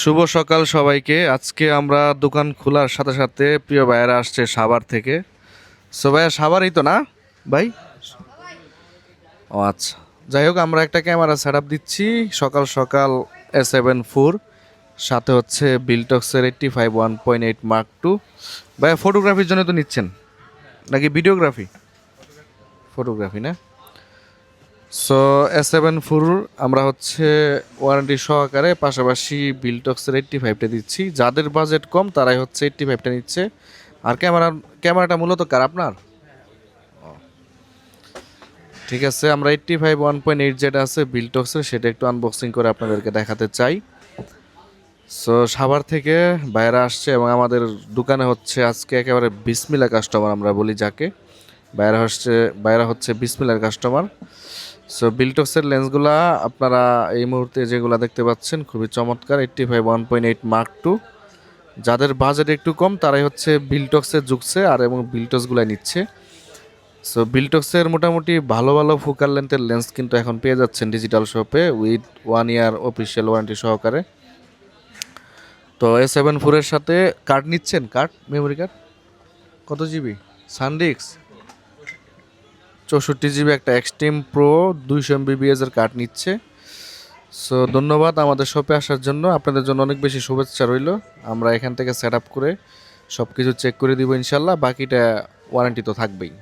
শুভ সকাল সবাইকে। আজকে আমরা দোকান খোলার সাথে সাথে প্রিয় ভাইয়েরা আসছে সাভার থেকে। সো ভাইয়া, সাভারই তো না? ভাই? ও আচ্ছা। যাই হোক, আমরা একটা ক্যামেরা সেট দিচ্ছি। সকাল সকাল এ সেভেন ফোর সাথে হচ্ছে বিলটক্সের eighty five one point eight mark two ভাইয়া ফটোগ্রাফির জন্য তো নিচ্ছেন? নাকি ভিডিওগ্রাফি ফটোগ্রাফি না? সো এস সেভেন ফোর আমরা হচ্ছে ওয়ারেন্টি সহকারে পাশাপাশি বিলটক্সের এইট্টি ফাইভটা দিচ্ছি। যাদের বাজেট কম, তারাই হচ্ছে এইট্টি ফাইভটা নিচ্ছে। আর ক্যামেরা ক্যামেরাটা মূলত কার, আপনার? ঠিক আছে, আমরা eighty five one point eight যেটা আছে বিলটক্সের সেটা একটু আনবক্সিং করে আপনাদেরকে দেখাতে চাই। সো সাভার থেকে বাইরে আসছে এবং আমাদের দোকানে হচ্ছে আজকে একেবারে বিসমিলা কাস্টমার আমরা বলি যাকে। বাইরে হচ্ছে বাইরে হচ্ছে বিসমিলার কাস্টমার সো বিলটক্সের লেন্সগুলা আপনারা এই মুহূর্তে যেগুলো দেখতে পাচ্ছেন খুবই চমৎকার। Eighty five one point eight mark two যাদের বাজেট একটু কম, তারাই হচ্ছে বিলটক্সে ঝুঁকছে আর এবং বিলটক্সগুলাই নিচ্ছে। সো বিলটক্সের মোটামুটি ভালো ভালো ফোকাল লেন্থের লেন্স কিন্তু এখন পেয়ে যাচ্ছেন ডিজিটাল শপে with one year official warranty সহকারে। তো এ সেভেন ফোরের সাথে কার্ড নিচ্ছেন? কার্ড মেমোরি কার্ড কত জিবি সানডিক্স চৌষট্টি জিবি একটা এক্সট্রিম প্রো দুইশো এমবিবিএস এর কার্ড নিচ্ছে। সো ধন্যবাদ আমাদের শপে আসার জন্য। আপনাদের জন্য অনেক বেশি শুভেচ্ছা রইল। আমরা এখান থেকে সেট আপ করে সব কিছু চেক করে দিব ইনশাল্লাহ। বাকিটা ওয়ারেন্টি তো থাকবেই।